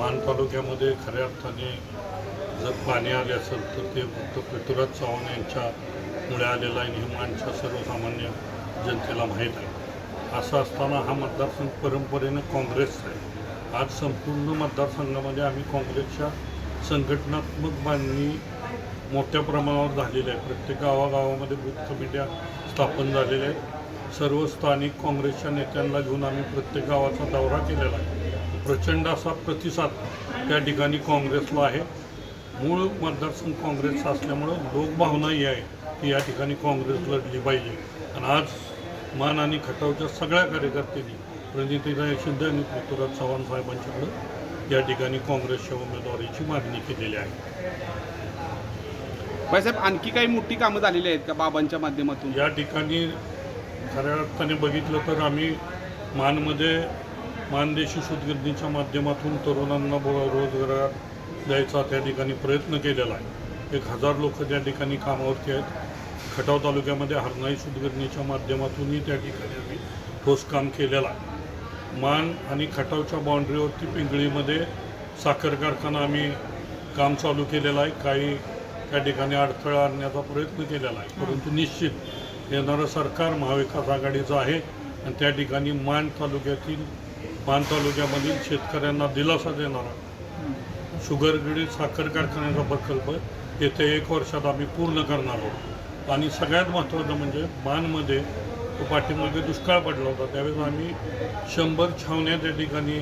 मान तालुक्यामध्ये खऱ्या अर्थाने जर पाणी आले असेल तर ते फक्त पृथ्वीराज चव्हाण यांच्यामुळे आलेलं आहे हे मानच्या सर्वसामान्य जनतेला माहीत आहे. असं असताना हा मतदारसंघ परंपरेनं काँग्रेसचा आहे. आज संपूर्ण मतदारसंघामध्ये आम्ही काँग्रेसच्या संघटनात्मक बांधणी मोठ्या प्रमाणावर झालेली आहे. प्रत्येक गावागावामध्ये बूथ कमिट्या स्थापन झालेल्या आहेत. सर्व स्थानिक काँग्रेसच्या नेत्यांना घेऊन आम्ही प्रत्येक गावाचा दौरा केलेला आहे. प्रचंड असा प्रतिसाद त्या ठिकाणी काँग्रेसला आहे. मूळ मतदारसंघ काँग्रेसचा असल्यामुळं लोकभावना ही आहे की या ठिकाणी काँग्रेस लढली पाहिजे. आणि आज मान आणि खटावच्या सगळ्या कार्यकर्त्यांनी प्रणितीराय शिंदे आणि पृथ्वीराज चव्हाण साहेबांच्याकडं या ठिकाणी काँग्रेसच्या उमेदवारीची मागणी केलेली आहे. बाळासाहेब आणखी काही मोठी कामं झालेली आहेत का बाबांच्या माध्यमातून? या ठिकाणी खऱ्या अर्थाने बघितलं तर आम्ही मानमध्ये मानदेशी शुद्धगिरणीच्या माध्यमातून तरुणांना बोला रोजगार द्यायचा त्या ठिकाणी प्रयत्न केलेला आहे. एक हजार लोक त्या ठिकाणी कामावरती आहेत. खटाव तालुक्यामध्ये हरनाई शुद्धगिरणीच्या माध्यमातूनही त्या ठिकाणी आम्ही ठोस काम केलेलं आहे. मान आणि खटावच्या बाउंड्रीवरती पिंगळीमध्ये साखर कारखाना आम्ही काम चालू केलेलं आहे. काही त्या ठिकाणी अडथळा आणण्याचा प्रयत्न केलेला आहे. परंतु निश्चित येणारं सरकार महाविकास आघाडीचं आहे आणि त्या ठिकाणी मान तालुक्यातील पान तालुक्यामधील शेतकऱ्यांना दिलासा देणारा शुगर साखर कारखान्याचा प्रकल्प येत्या एक वर्षात आम्ही पूर्ण करणार आहोत. आणि सगळ्यात महत्त्वाचं म्हणजे मानमध्ये पाठीमागे दुष्काळ पडला होता. त्यावेळेस आम्ही शंभर छावण्या त्या ठिकाणी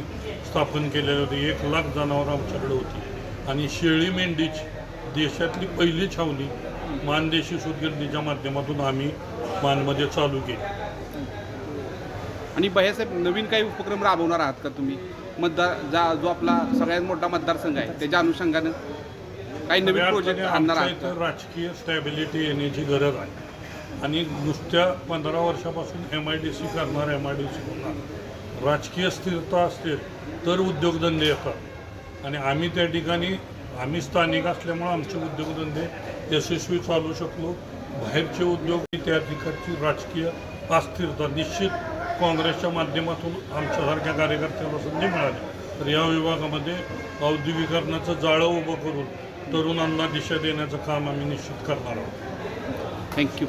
स्थापन केलेल्या होती एक लाख जनावरं आमच्याकडे होती. आणि शेळी मेंढीची देशातली पहिली छावणी मानदेशी सुदगिरणीच्या माध्यमातून आम्ही मानमध्ये चालू केली. आणि बाळासाहेब नवीन काही उपक्रम राबवणार आहात का तुम्ही? मतदार जा जो आपला सगळ्यात मोठा मतदारसंघ आहे त्याच्या अनुषंगानं काही नवीन प्रोजेक्ट आणणार आहात राजकीय स्टॅबिलिटी येण्याची गरज आहे. आणि नुसत्या पंधरा वर्षापासून एम आय डी सी करणार एम आय डी सी होणार. राजकीय स्थिरता असते तर उद्योगधंदे येतात. आणि आम्ही त्या ठिकाणी आम्ही स्थानिक असल्यामुळं आमचे उद्योगधंदे यशस्वी चालू शकलो. बाहेरचे उद्योग त्या ठिकाणची राजकीय अस्थिरता निश्चित काँग्रेसच्या माध्यमातून आमच्यासारख्या कार्यकर्त्याला संधी मिळाली. तर या विभागामध्ये औद्योगिकरणाचं जाळं उभं करून तरुणांना दिशा देण्याचं काम आम्ही निश्चित करणार आहोत. थँक्यू